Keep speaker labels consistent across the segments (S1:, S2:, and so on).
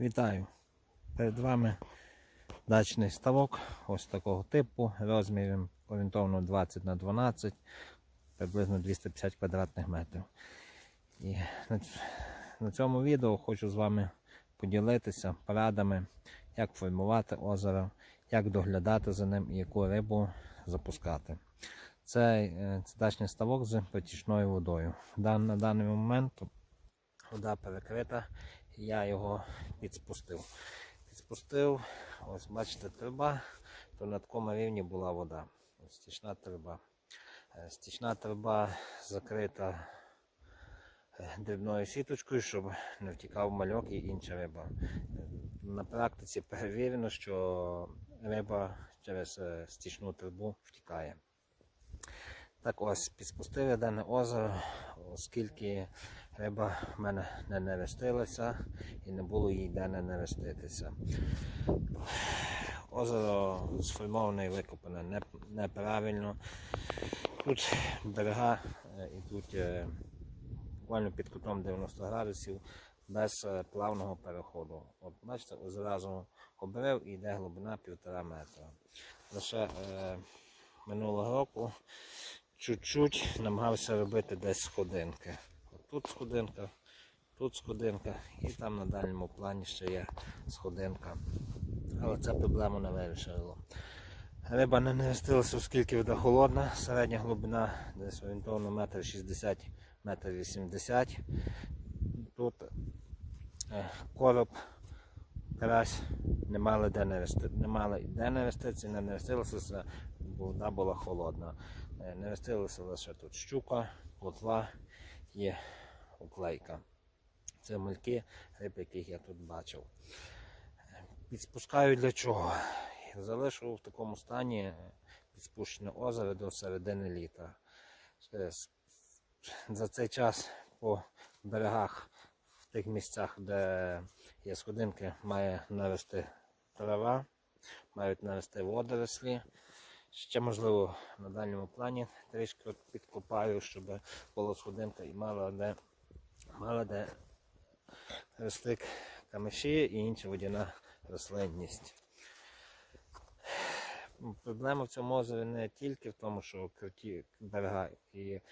S1: Вітаю! Перед вами дачний ставок ось такого типу, розміром орієнтовно 20 на 12, приблизно 250 квадратних метрів. І на, цьому відео хочу з вами поділитися порадами, як формувати озеро, як доглядати за ним і яку рибу запускати. Це, е, це дачний ставок з потічною водою. На даний момент вода перекрита, я його підспустив. Підспустив, ось бачите, труба, то на такому рівні була вода. Ось стічна труба. Е, Стічна труба закрита е, дрібною сіточкою, щоб не втікав мальок і інша риба. На практиці перевірено, що риба через е, стічну трубу втікає. Так ось, підспустили дане озеро, оскільки риба в мене не нерестилася і не було їй де не нереститися. Озеро сформоване і викопане неправильно. Тут берега е, йдуть е, буквально під кутом 90 градусів без е, плавного переходу. От бачите, зразу обрив і йде глибина півтора метра. Лише е, минулого року чуть-чуть намагався робити десь сходинки. Тут сходинка, тут сходинка і там на дальньому плані ще є сходинка. Але це проблему не вирішило. Риба не нерестилася, оскільки вода холодна, середня глибина десь орієнтовно метр 60 метр 80. Тут е, короб, карась не мали де нерести, не мали де нереститися, не нерестилися, бо вода була холодна. Е, Нерестилися лише тут щука, плотва і уклейка. Це мальки риб, яких я тут бачив. Підспускаю для чого? Залишу в такому стані підспущене озеро до середини літа. Е, За цей час по берегах, в тих місцях, де є сходинки, має нарости трава, мають нарости водорослі. Ще можливо на дальньому плані трішки підкопаю, щоб була сходинка і мала де, мала де рости камиші і інша водяна рослинність. Проблема в цьому озері не тільки в тому, що круті берега і е,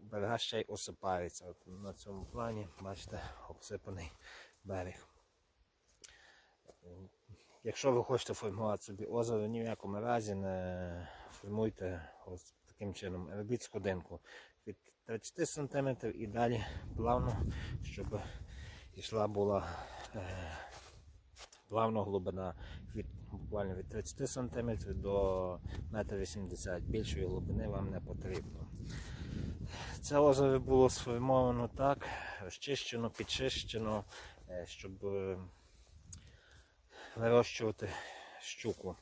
S1: берега ще й осипаються. От на цьому плані, бачите, обсипаний берег. Якщо ви хочете формувати собі озеро, ні в якому разі не формуйте ось таким чином. Робіть сходинку від 30 см і далі плавно, щоб йшла була е, плавно глибина від буквально від 30 см до 1,80 м. Більшої глибини вам не потрібно. Це озеро було сформовано так, розчищено, підчищено, е, щоб вирощувати щуку.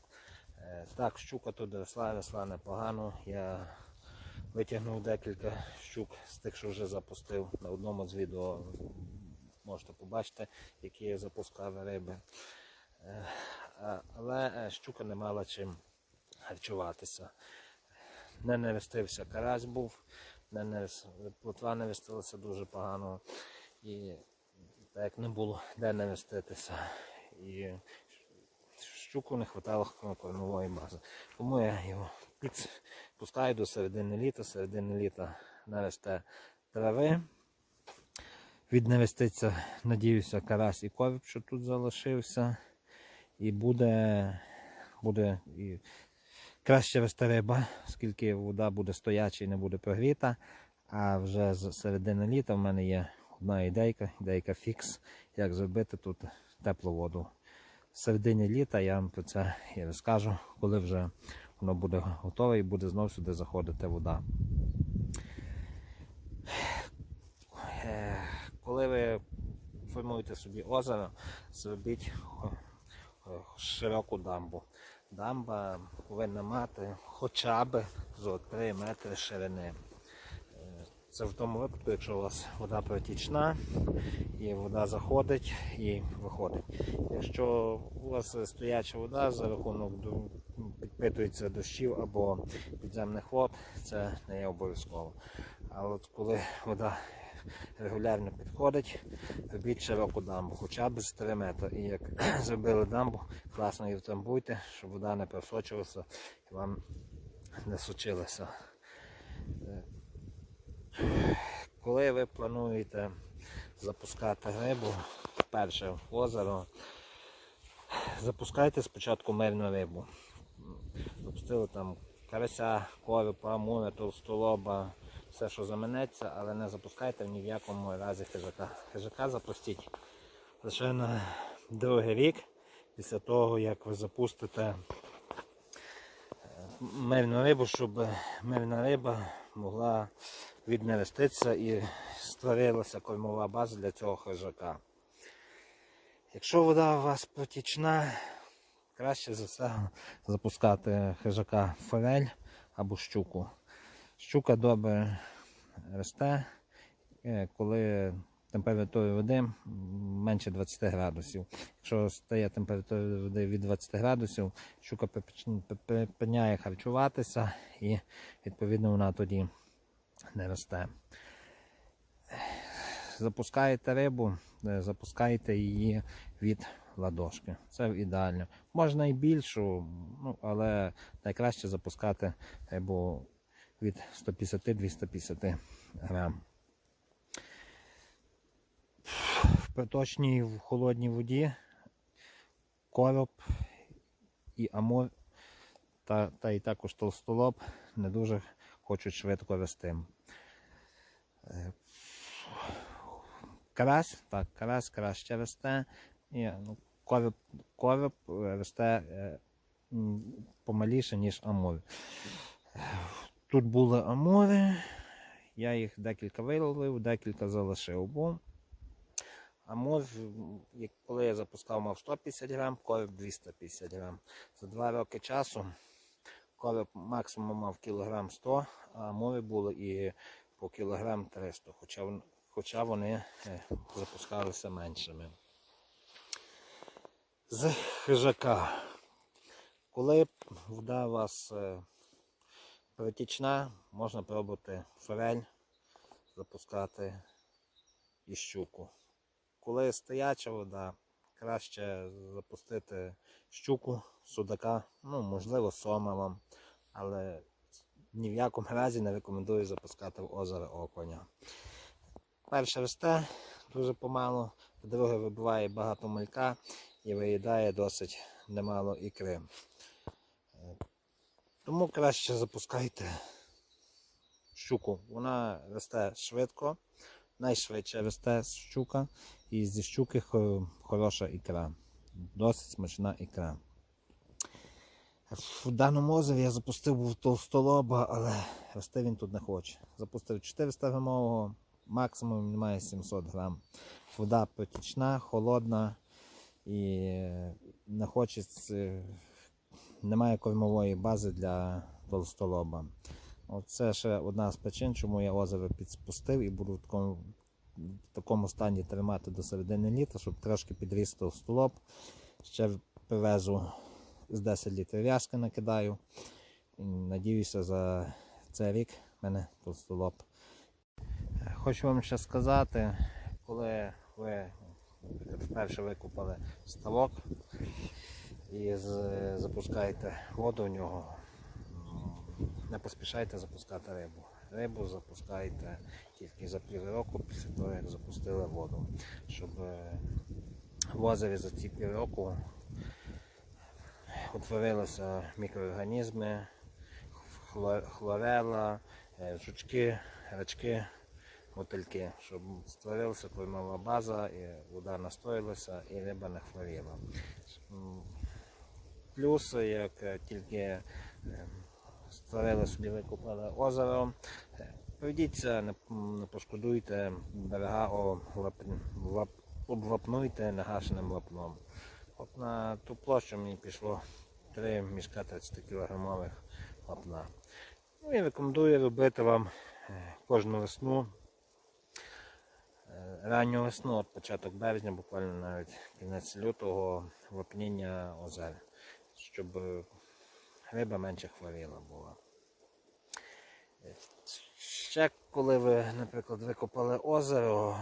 S1: Е, Так, щука тут росла, росла непогано. Я витягнув декілька щук з тих, що вже запустив. На одному з відео можете побачити, які я запускав риби. Е, Але е, щука не мала чим харчуватися. Не нерестився карась був, не нерес... плотва не вестилася дуже погано. І так не було де нереститися. І щуку не вистачало кормової бази. Тому я його підпускаю до середини літа, середини літа наросте трави. Віднавеститься, надіюся, карась і короб, що тут залишився. І буде, буде і краще росте риба, оскільки вода буде стояча і не буде прогріта. А вже з середини літа в мене є одна ідейка, ідейка фікс, як зробити тут теплу воду. В середині літа я вам про це і розкажу, коли вже воно буде готове і буде знов сюди заходити вода. Е, Коли ви формуєте собі озеро, зробіть широку дамбу. Дамба повинна мати хоча б зо 3 метри ширини. Е, Це в тому випадку, якщо у вас вода протічна і вода заходить і виходить. Якщо у вас стояча вода за рахунок підпитується дощів або підземних вод, це не є обов'язково. А от коли вода регулярно підходить, робіть широку дамбу, хоча б з 3 метри. І як зробили дамбу, класно її втрамбуйте, щоб вода не просочилася і вам не сучилася. Коли ви плануєте запускати рибу вперше в озеро, запускайте спочатку мирну рибу. Запустили там карася, коропа, амура, толстолоба, все, що заманеться, але не запускайте ні в якому разі хижака. Хижака запустіть лише на другий рік, після того, як ви запустите е, мирну рибу, щоб мирна риба могла віднереститися і створилася кормова база для цього хижака. Якщо вода у вас протічна, краще за все запускати хижака форель або щуку. Щука добре росте, е, коли температура води менше 20 градусів. Якщо стає температура води від 20 градусів, щука припиняє харчуватися і відповідно вона тоді не росте. Запускаєте рибу, е, запускайте її від ладошки. Це ідеально. Можна і більшу, ну, але найкраще запускати рибу від 150-250 грам. В проточній в холодній воді короб і амур та, та і також толстолоб не дуже хочуть швидко рости. Е, Карась, так, карась краще росте. Ну, короб, короб росте е, помаліше, ніж амур. Тут були амури, я їх декілька виловив, декілька залишив. Бо амур, коли я запускав, мав 150 грам, короб 250 грам. За два роки часу короб максимум мав кілограм 100, а амури були і по кілограм 300, хоча, хоча вони е, запускалися меншими. З хижака. Коли вода у вас е, протічна, можна пробувати форель запускати і щуку. Коли стояча вода, краще запустити щуку, судака, ну, можливо, сома вам, але ні в якому разі не рекомендую запускати в озеро окуня. Перше росте дуже помало, по-друге, вибиває багато малька і виїдає досить немало ікри. Тому краще запускайте щуку. Вона росте швидко, найшвидше росте щука, і зі щуки хороша ікра. Досить смачна ікра. В даному озері я запустив толстолоба, але рости він тут не хоче. Запустив 400 грамового, максимум він має 700 грам. Вода протічна, холодна і не хочеться, немає кормової бази для толстолоба. Оце ще одна з причин, чому я озеро підспустив і буду в такому, в такому стані тримати до середини літа, щоб трошки підріс толстолоб. Ще привезу з 10 літрів в'язки накидаю. І надіюся, за цей рік в мене толстолоб. Хочу вам ще сказати, коли ви вперше викупали ставок і запускаєте воду в нього, не поспішайте запускати рибу. Рибу запускайте тільки за півроку після того, як запустили воду. Щоб е, в озері за ці півроку утворилися мікроорганізми, хлорела, е, жучки, рачки, мотильки, щоб створилася кормова база, і вода настоїлася і риба не хворіла. Плюс, як е, тільки створили собі викупили озеро, е, пройдіться, не, пошкодуйте берега, облапнуйте негашеним лапном. От на ту площу мені пішло 3 мішка 30 кілограмових лапна. Ну і рекомендую робити вам е, кожну весну, е, ранню весну, от початок березня, буквально навіть кінець лютого, вапніння озер, щоб е, риба менше хворіла була. Ще коли ви, наприклад, викопали озеро,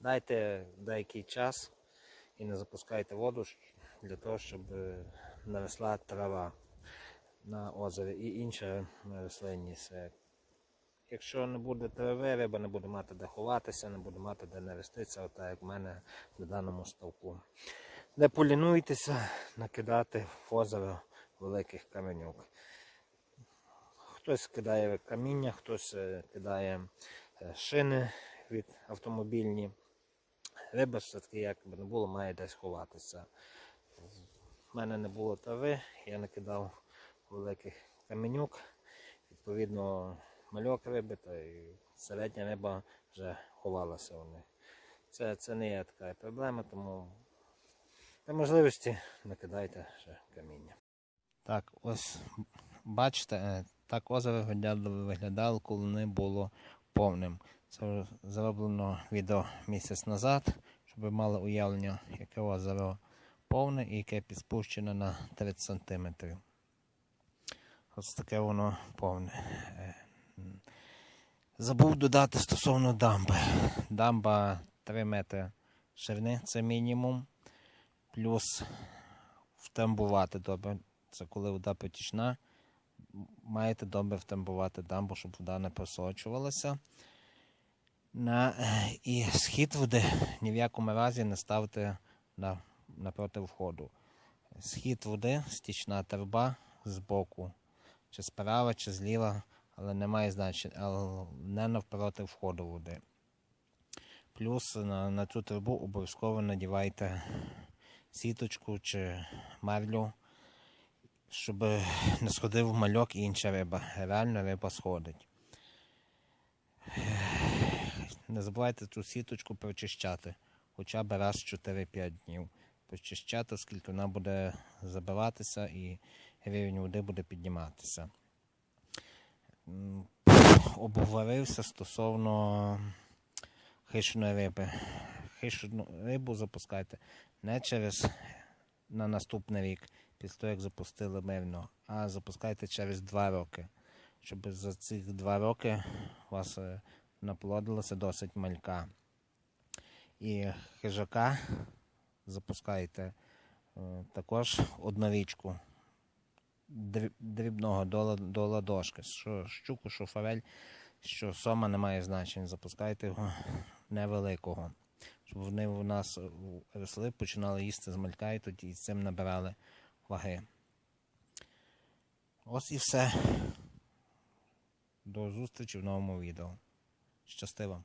S1: дайте деякий час і не запускайте воду для того, щоб е, наросла трава на озері і інша рослинність. Е, Якщо не буде трави, риба не буде мати де ховатися, не буде мати де нереститися, отак як в мене на даному ставку. Не полінуйтеся накидати в озеро великих каменюк. Хтось кидає каміння, хтось е, кидає е, шини від автомобільні. Риба все-таки, як би не було, має десь ховатися. У мене не було трави, я накидав великих каменюк. Відповідно, мальок риби та й середня риба вже ховалася у них. Це, це не є така проблема, тому при можливості накидайте ще каміння. Так, ось бачите, е, так озеро виглядало, коли не було повним. Це зроблено відео місяць назад, щоб ви мали уявлення, яке озеро повне і яке підспущене на 30 см. Ось таке воно повне. Е. Забув додати стосовно дамби. Дамба 3 метри ширини, це мінімум. Плюс втамбувати добре. Це коли вода потічна. Маєте добре втамбувати дамбу, щоб вода не просочувалася. На, і схід води ні в якому разі не ставте на, напроти входу. Схід води, стічна труба з боку, чи справа, чи зліва, але не має значення, не навпроти входу води. Плюс на, на цю трубу обов'язково надівайте сіточку чи марлю, щоб не сходив мальок і інша риба. Реально риба сходить. Не забувайте цю сіточку прочищати хоча б раз 4-5 днів. Прочищати, оскільки вона буде забиватися і рівень води буде підніматися. Обговорився стосовно хищної риби. Хищну рибу запускайте не через на наступний рік, після того, як запустили мирно, а запускайте через 2 роки. Щоб за ці 2 роки у вас е, наплодилося досить малька. І хижака запускайте е, також однорічку дріб- дрібного до, до ладошки. Що щуку, що форель, що сома не має значення. Запускайте його невеликого. Щоб вони у нас е, росли, починали їсти з малька і тоді з цим набирали ваги. Ось і все. До зустрічі в новому відео. Щасти вам!